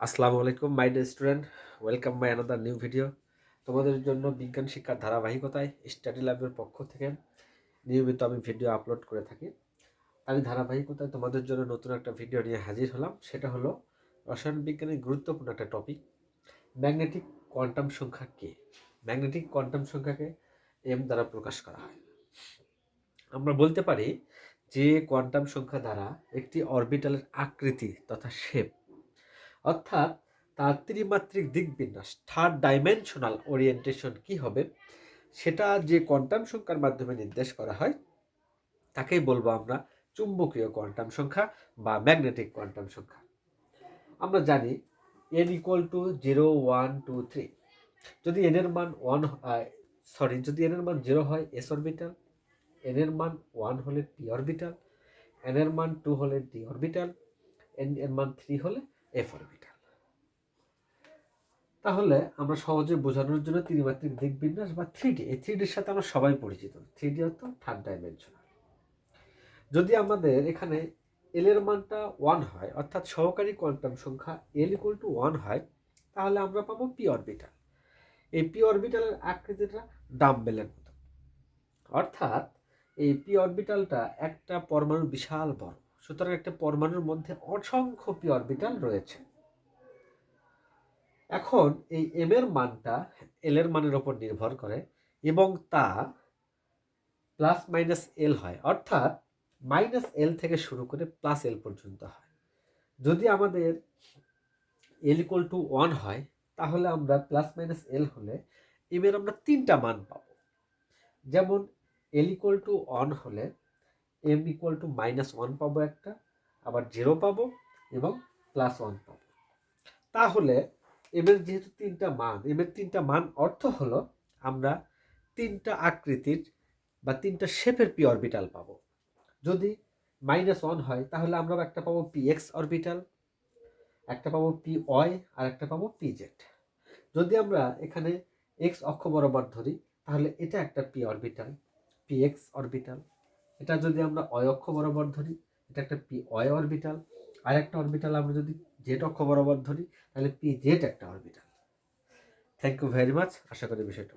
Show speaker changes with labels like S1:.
S1: আসসালামু আলাইকুম, my dear student. Welcome my another new video. তোমাদের জন্য বিজ্ঞান শিক্ষার ধারাবাহিকতায় স্টাডি ল্যাবের পক্ষ থেকে নিয়মিত আমি ভিডিও আপলোড করে থাকি। আমি ধারাবাহিকতায় তোমাদের জন্য নতুন একটা ভিডিও নিয়ে হাজির হলাম। সেটা হলো, রসায়ন বিজ্ঞানের গুরুত্বপূর্ণ একটা টপিক ম্যাগনেটিক কোয়ান্টাম সংখ্যা কে? ম্যাগনেটিক কোয়ান্টাম সংখ্যাকে এম দ্বারা প্রকাশ করা হয়। আমরা বলতে পারি যে কোয়ান্টাম সংখ্যা দ্বারা একটি অরবিটালের আকৃতি তথা শেপ অর্থাৎ তার ত্রিমাত্রিক দিকবিন্যাস থার্ড ডাইমেনশনাল ওরিয়েন্টেশন কি হবে? সেটা যে কোয়ান্টাম সংখ্যার মাধ্যমে নির্দেশ করা হয়, তাকেই বলব আমরা চুম্বকীয় কোয়ান্টাম সংখ্যা বা ম্যাগনেটিক কোয়ান্টাম সংখ্যা। আমরা জানি N equal to zero one two three যদি এন এর মান ওয়ান সরি যদি এন এর মান জিরো হয় এস অরবিটাল এর মান ওয়ান হলে পি অরবিটাল এর মান টু হলে ডি অরবিটাল এন এর মান থ্রি হলে এফ অরবিটাল তাহলে আমরা সহজে বোঝানোর জন্য ত্রিমাত্রিক দিক বিন্যাস বা থ্রি ডি এই থ্রি ডির সাথে আমরা সবাই পরিচিত। থ্রি ডি অর্থ থার্ড ডাইমেনশনাল যদি আমাদের এখানে এল এর মানটা ওয়ান হয়, অর্থাৎ সহকারী কোয়ান্টাম সংখ্যা এল ইকুয়াল টু ওয়ান হয়, তাহলে আমরা পাবো পি অরবিটাল এই পি অরবিটালের আকৃতিটা ডাম্বেলের মতো। অর্থাৎ এই পি অরবিটালটা একটা পরমাণু বিশাল বড়। সুতরাং একটা পরমাণুর মধ্যে অসংখ্য পি অরবিটাল রয়েছে। এখন এই এম এর মানটা এল এর মানের ওপর নির্ভর করে এবং তা প্লাস মাইনাস এল হয়, অর্থাৎ মাইনাস এল থেকে শুরু করে প্লাস এল পর্যন্ত হয়। যদি আমাদের এল ইকুয়াল টু ওয়ান হয়, তাহলে আমরা প্লাস মাইনাস এল হলে এম এর আমরা তিনটা মান পাবো। যেমন এল ইকুয়াল টু ওয়ান হলে M equal to minus one পাবো একটা, আবার জিরো পাবো এবং প্লাস ওয়ান পাবো। তাহলে এম এর যেহেতু তিনটা মান এম এর তিনটা মান অর্থ হলো আমরা তিনটা আকৃতির বা তিনটা শেপের পি অরবিটাল পাবো। যদি মাইনাস ওয়ান হয়, তাহলে আমরা একটা পাবো পি এক্স অরবিটাল একটা পাবো পি ওয়াই আর একটা পাবো পি জেড যদি আমরা এখানে এক্স অক্ষ বরাবর ধরি, তাহলে এটা একটা P orbital P X orbital এটা যদি আমরা অয় অক্ষ বরাবর ধরি, এটা একটা পি অয় অরবিটাল আর একটা অরবিটাল আমরা যদি জেড অক্ষ বরাবর ধরি তাহলে পি জেড একটা orbital thank you very much আশা করি বিষয়টা